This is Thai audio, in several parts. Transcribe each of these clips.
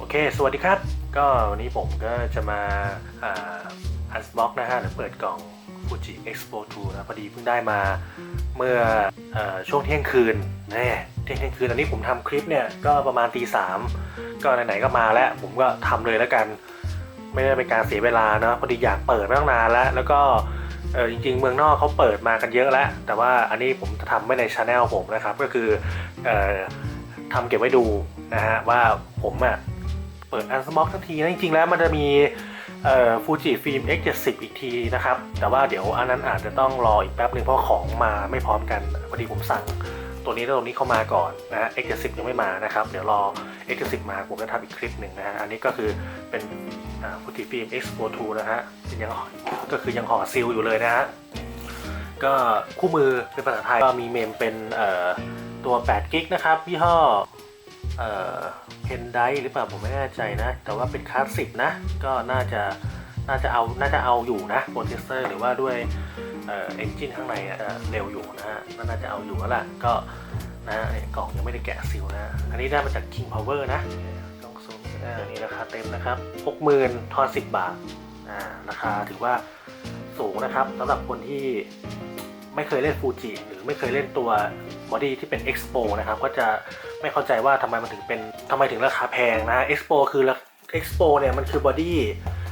โอเค สวัสดีครับ ก็วันนี้ผมก็จะมาอันบ็อกนะฮะหรือเปิดกล่อง Fuji Expo 2นะพอดีเพิ่งได้มาเมื่ออช่วงเที่ยงคืนแน่เที่ยงเที่ยงคืนอันนี้ผมทำคลิปเนี่ยก็ประมาณตีสามก็ไหนๆก็มาแล้ว ผมก็ทำเลยแล้วกัน ไม่ได้เป็นการเสียเวลาเนาะพอดีอยากเปิดมาตั้งนานแล้ว แล้วก็เออจริงๆ เมืองนอกเขาเปิดมากันเยอะแล้ว แต่ว่าอันนี้ผมจะทำไว้ในช anel ผมนะครับ ก็คือเออทำเก็บไว้ดูนะฮะว่าผมอะ เปิดอันสม็อกทันทีนะจริงๆแล้วมันจะมีฟูจิฟิล์ม X70 อีกทีนะครับ แต่ว่าเดี๋ยวอันนั้นอาจจะต้องรออีกแป๊บหนึ่งเพราะของมาไม่พร้อมกันพอดีผมสั่ง ตัวนี้แล้วตัวนี้เข้ามาก่อนนะ X70 ยังไม่มานะครับ เดี๋ยวรอ X70 มาผมจะทำอีกคลิปหนึ่งนะฮะอันนี้ก็คือเป็นฟูจิฟิล์ม Expo 2นะฮะยังก็คือยังห่อซีลอยู่เลยนะฮะก็คู่มือเป็นภาษาไทยก็มีเมมเป็นตัว8กิกนะครับยี่ห้อ เอ่อเพนไดหรือเปล่าผมไม่แน่ใจนะ แต่ว่าเป็นคลาสสิกนะ ก็น่าจะน่าจะเอาน่าจะเอาอยู่นะโปรเซสเซอร์หรือว่าด้วยเอ่อเอนจินข้างในอะเร็วอยู่นะฮะน่าจะเอาอยู่แล้วล่ะก็นะกล่องยังไม่ได้แกะซีลนะอันนี้ได้มาจาก King Power นะกล่องซูมอ่านี่ราคาเต็มนะครับ 60,000ทอน10 บาทอ่าราคาถือว่าสูงนะครับสำหรับคนที่ไม่เคยเล่นฟูจิหรือไม่เคยเล่นตัวบอดี้ที่เป็น Expo นะครับ ก็จะไม่เข้าใจว่าทำไมมันถึงเป็น ทำไมถึงราคาแพงนะ Expo คือ Expo เนี่ยมันคือบอดี้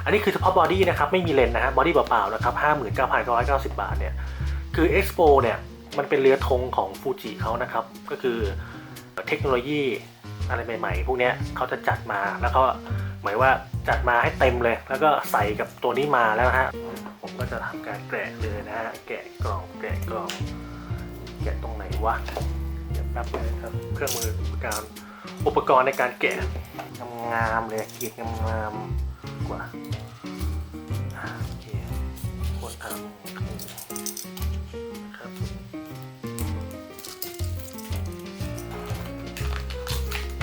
อันนี้คือเฉพาะบอดี้นะครับ ไม่มีเลนส์นะฮะบอดี้เปล่าๆนะครับ59,990 บาทเนี่ย คือ Expo เนี่ยมันเป็นเรือธงของฟูจิเขานะครับ ก็คือเทคโนโลยีอะไรใหม่ ๆ พวกนี้เขาจะจัดมาแล้วก็หมายว่าจัดมาให้เต็มเลย แล้วก็ใส่กับตัวนี้มาแล้วนะฮะ ผมก็จะทำการแกะเลยนะฮะ แกะกล่อง แกะกล่อง แกะตรงไหนวะ เดี๋ยวแป๊บนึงครับ เครื่องมืออุปกร อุปกรณ์ในการแกะงามๆเลยกรีดงามๆกว่าโอเคคนทำครับ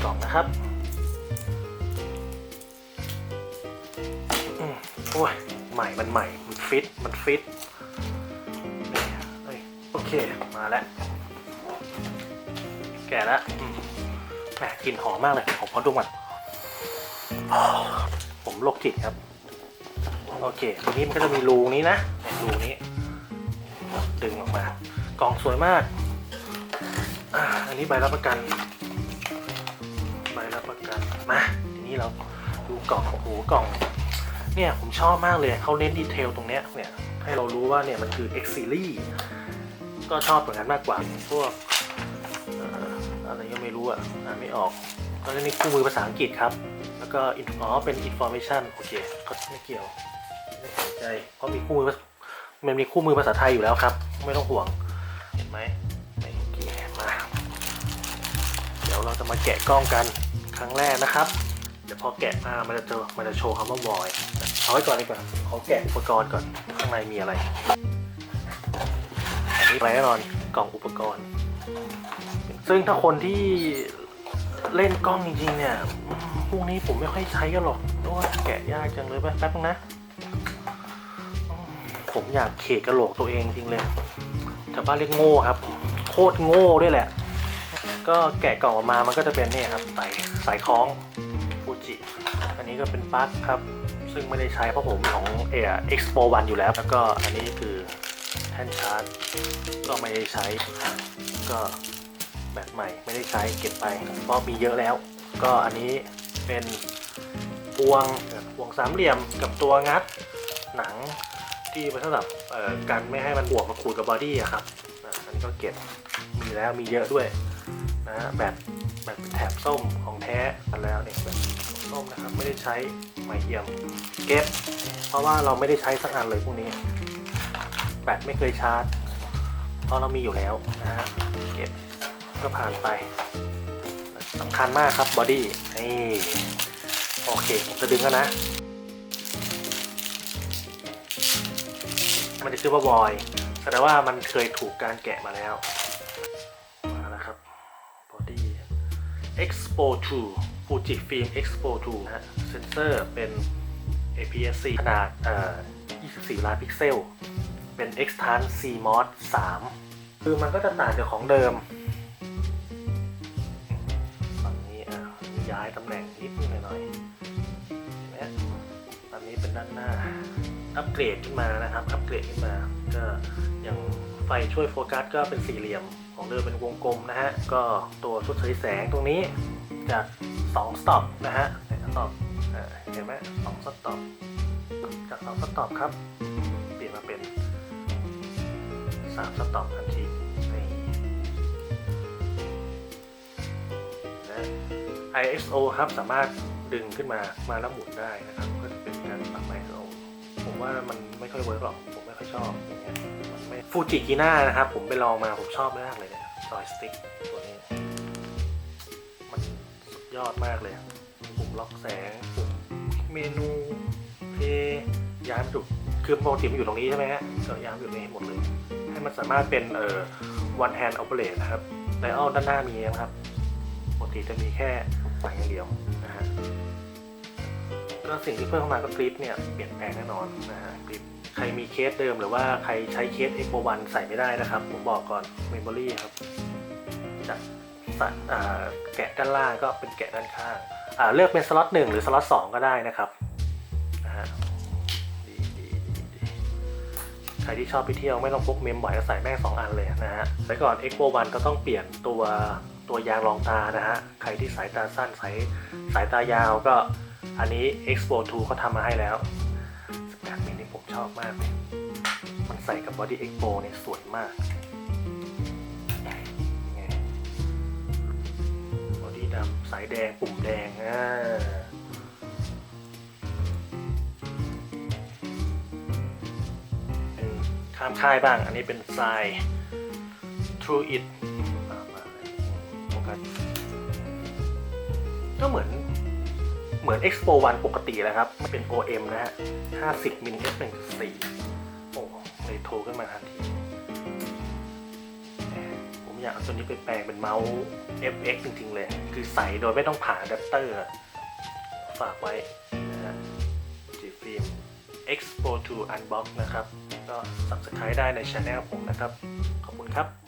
กล่องนะครับอืมโอ้ยใหม่มันใหม่มันฟิตมันฟิตโอเคมาแล้วแก่แล้ว แหมกลิ่นหอมมากเลยผมขอดมก่อนผมโรคจิตครับ โอเคทีนี้มันก็จะมีรูนี้นะรูนี้ ดึงออกมากล่องสวยมากอันนี้ใบรับประกัน ใบรับประกันมาทีนี้เราดูกล่องโอ้โหกล่อง เนี่ยผมชอบมากเลยเขาเน้นดีเทลตรงเนี้ยเนี่ยให้เรารู้ว่าเนี่ยมันคือ X Series ก็ชอบเหมือนกันมากกว่าพวก อะไรก็ไม่รู้อะอ่านไม่ออกก็จะมีคู่มือภาษาอังกฤษครับ แล้วก็อ๋อเป็น information โอเคก็ไม่เกี่ยวไม่สนใจเพราะมีคู่มือมันมีคู่มือภาษาไทยอยู่แล้วครับ ไม่ต้องห่วงเห็นไหมไม่เกี่ยวมาเดี๋ยวเราจะมาแกะกล้องกันครั้งแรกนะครับเดี๋ยวพอแกะมามันจะเจอมันจะโชว์คำว่า void เอาไว้ก่อนดีกว่าขอแกะอุปกรณ์ก่อนข้างในมีอะไร อันนี้ไปแน่นอนกล่องอุปกรณ์ ซึ่งถ้าคนที่เล่นกล้องจริงๆเนี่ยพวกนี้ผมไม่ค่อยใช้กันหรอกเพราะว่าแกะยากจังเลยแป๊บนึงนะ ผมอยากเขกกระโหลกตัวเองจริงเลยแต่บ้านเรียกโง่ครับ โคตรโง่ด้วยแหละ ก็แกะกล่องออกมามันก็จะเป็นนี่ครับสายสายคล้องฟูจิอันนี้ก็เป็นปลั๊กครับ ซึ่งไม่ได้ใช้เพราะผมของเอ Expo 1อยู่แล้ว แล้วก็อันนี้คือแท่นชาร์จ ก็ไม่ได้ใช้ก็ แบตใหม่ไม่ได้ใช้เก็บไปเพราะมีเยอะแล้ว ก็อันนี้เป็นพวงพวงสามเหลี่ยมกับตัวงัดหนังที่ไว้สำหรับกันไม่ให้มันบวกมาขูดกับบอดี้อะครับอันนี้ก็เก็บมีแล้วมีเยอะด้วยนะแบตแบตเป็นแถบส้มของแท้กันแล้วเนี่ยแบบส้มนะครับไม่ได้ใช้ไม้เยี่ยมเก็บ เพราะว่าเราไม่ได้ใช้สักอันเลยพวกนี้แบตไม่เคยชาร์จเพราะเรามีอยู่แล้วนะฮะเก็บ ก็ผ่านไปสำคัญมากครับบอดี้นี่โอเคผมจะดึงแล้วนะมันจะชื่อว่าบอยแสดงว่ามันเคยถูกการแกะมาแล้ว มาแล้วครับบอดี้ Expo 2 Fuji Film Expo 2นะฮะเซนเซอร์เป็น APS-C ขนาดเอ่อ24 ล้านพิกเซล เป็น Extran CMOS 3 คือมันก็จะต่างจากของเดิม ย้ายตำแหน่งนิดนึงหน่อยๆเห็นไหมฮะอันนี้เป็นด้านหน้า อัปเกรดขึ้นมานะครับ อัปเกรดขึ้นมา ก็อย่างไฟช่วยโฟกัสก็เป็นสี่เหลี่ยมของเดิมเป็นวงกลมนะฮะ ก็ตัวชุดเฉยแสงตรงนี้จาก2สต็อปนะฮะสต็อปเห็นไหมสองสต็อปจากสองสต็อปครับ เปลี่ยนมาเป็นสามสต็อปทันทีนี่นะ ISO ครับสามารถดึงขึ้นมามาแล้วหมุนได้นะครับก็จะเป็นการปรับ ISO ผมว่ามันไม่ค่อยเวิร์กหรอกผมไม่ค่อยชอบอย่างเงี้ยมันไม่ฟูจิกิน่านะครับผมไปลองมาผมชอบมากเลยเนี่ยจอยสติ๊กตัวนี้มันสุดยอดมากเลยปุ่มล็อกแสงปุ่มเมนูเพย์ย้ายมาดูคือปกติมันอยู่ตรงนี้ใช่ไหมฮะก็ย้ายมาอยู่ตรงนี้ให้หมดเลยให้มันสามารถเป็นเอ่อ one hand operate นะครับไดอัลด้านหน้ามีนะครับปกติจะมีแค่ ฝั่งอย่างเดียวนะฮะแล้วสิ่งที่เพิ่มเข้ามาก็กริปเนี่ยเปลี่ยนแปลงแน่นอนนะฮะกริปใครมีเคสเดิมหรือว่าใครใช้เคส Expo 1ใส่ไม่ได้นะครับ ผมบอกก่อน Memory ครับจากแกะด้านล่างก็เป็นแกะด้านข้างอ่าเลือกเป็นสล็อตหนึ่งหรือสล็อตสองก็ได้นะครับนะฮะดีดีดีดีใครที่ชอบไปเที่ยวไม่ต้องพกเมมบ่อยก็ใส่แม่งสองอันเลยนะฮะแต่ก่อน Expo 1ก็ต้องเปลี่ยนตัว ตัวยางรองตานะฮะ ใครที่สายตาสั้นสายสายตายาวก็อันนี้ Expo 2เขาทำมาให้แล้ว18มิลนี่ผมชอบมากเลยมันใส่กับ Body Expo เนี่ยสวยมากไง Body ดำสายแดงปุ่มแดงอ่าเป็นข้ามค่ายบ้าง อันนี้เป็นทราย True It กัสก็เหมือนเหมือน Expo 1ปกติแหละครับมันเป็น OM นะฮะ 50มิล f1.4 โอ้เลยโทรขึ้นมาทันที ผมอยากเอาตัวนี้ไปแปลงเป็นเมาส์ FX จริงๆเลย คือใส่โดยไม่ต้องผ่าอะแดปเตอร์ ฝากไว้นะฮะ G Film Expo 2 Unbox นะครับ ก็ subscribe ได้ในช anel ผมนะครับ ขอบคุณครับ